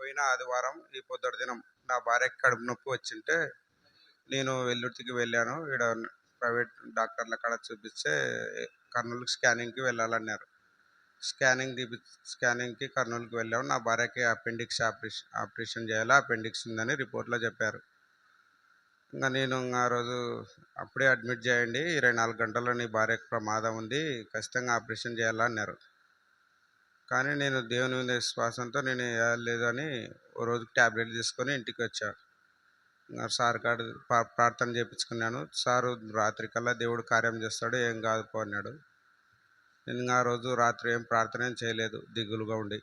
పోయిన ఆదివారం ఈ పొద్దుటి దినం నా భార్యకి కడుపు నొప్పి వచ్చింటే నేను వెల్లుర్తికి వెళ్ళాను. ఇక్కడ ప్రైవేట్ డాక్టర్ల కాడ చూపిస్తే కర్నూలుకి స్కానింగ్కి వెళ్ళాలన్నారు. స్కానింగ్ తీపి స్కానింగ్కి కర్నూలుకి వెళ్ళాము నా భార్యకి అపెండిక్స్ ఆపరేషన్ ఆపరేషన్ చేయాలి అపెండిక్స్ ఉందని రిపోర్ట్లో చెప్పారు. ఇంకా నేను ఇంకా ఆ రోజు అప్పుడే అడ్మిట్ చేయండి. ఇరవై నాలుగు గంటల్లో నీ భార్యకు ప్రమాదం ఉంది. ఖచ్చితంగా ఆపరేషన్ చేయాలన్నారు కానీ నేను దేవుని మీద విశ్వాసంతో నేను వేయలేదు ఓ రోజు ట్యాబ్లెట్ తీసుకొని ఇంటికి వచ్చాను సార్ కాడ ప్రార్థన చేయించుకున్నాను సారు రాత్రి కల్లా దేవుడు కార్యం చేస్తాడు ఏం కాదు పో అన్నాడు. నేను ఆ రోజు రాత్రి ఏం ప్రార్థన ఏం చేయలేదు దిగులుగా ఉండి.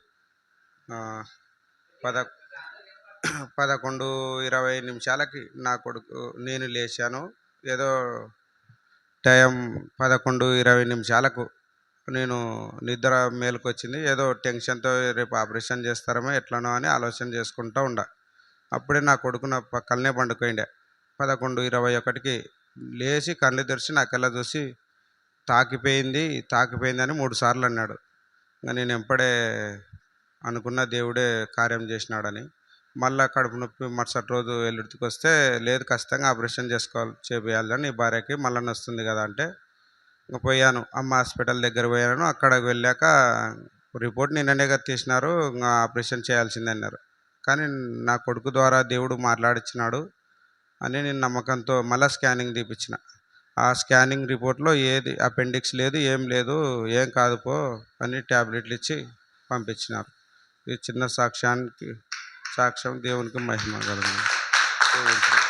పద పదకొండు ఇరవై నిమిషాలకి నా కొడుకు నేను లేచాను. ఏదో టైం పదకొండు ఇరవై నిమిషాలకు నేను నిద్ర మేలుకొచ్చింది. ఏదో టెన్షన్తో రేపు ఆపరేషన్ చేస్తారేమో ఎట్లనో అని ఆలోచన చేసుకుంటూ ఉండ. అప్పుడే నా కొడుకు నా పక్కనే పండుకోండే పదకొండు ఇరవై ఒకటికి లేచి కళ్ళు తెరిచి నాకెలా చూసి తాకిపోయింది తాకిపోయింది అని మూడు సార్లు అన్నాడు. ఇంకా నేను ఎంపడే అనుకున్న దేవుడే కార్యం చేసినాడని. మళ్ళా కడుపు నొప్పి మరుసటి రోజు ఎల్లుడికి వస్తే లేదు ఖచ్చితంగా ఆపరేషన్ చేసుకోవాలి చేయాలని నీ భార్యకి మళ్ళీ వస్తుంది కదా అంటే పోయాను. అమ్మ హాస్పిటల్ దగ్గర పోయాను. అక్కడికి వెళ్ళాక రిపోర్ట్ నిన్ననే కదా తీసినారు. ఇంకా ఆపరేషన్ చేయాల్సిందే అన్నారు. కానీ నా కొడుకు ద్వారా దేవుడు మాట్లాడించినాడు అని నేను నమ్మకంతో మళ్ళీ స్కానింగ్ తీపిచ్చిన. ఆ స్కానింగ్ రిపోర్ట్లో ఏది అపెండిక్స్ లేదు ఏం లేదు ఏం కాదు పో అని ట్యాబ్లెట్లు ఇచ్చి పంపించినారు. ఈ చిన్న సాక్ష్యానికి సాక్ష్యం దేవునికి మహిమ కలుగుతుంది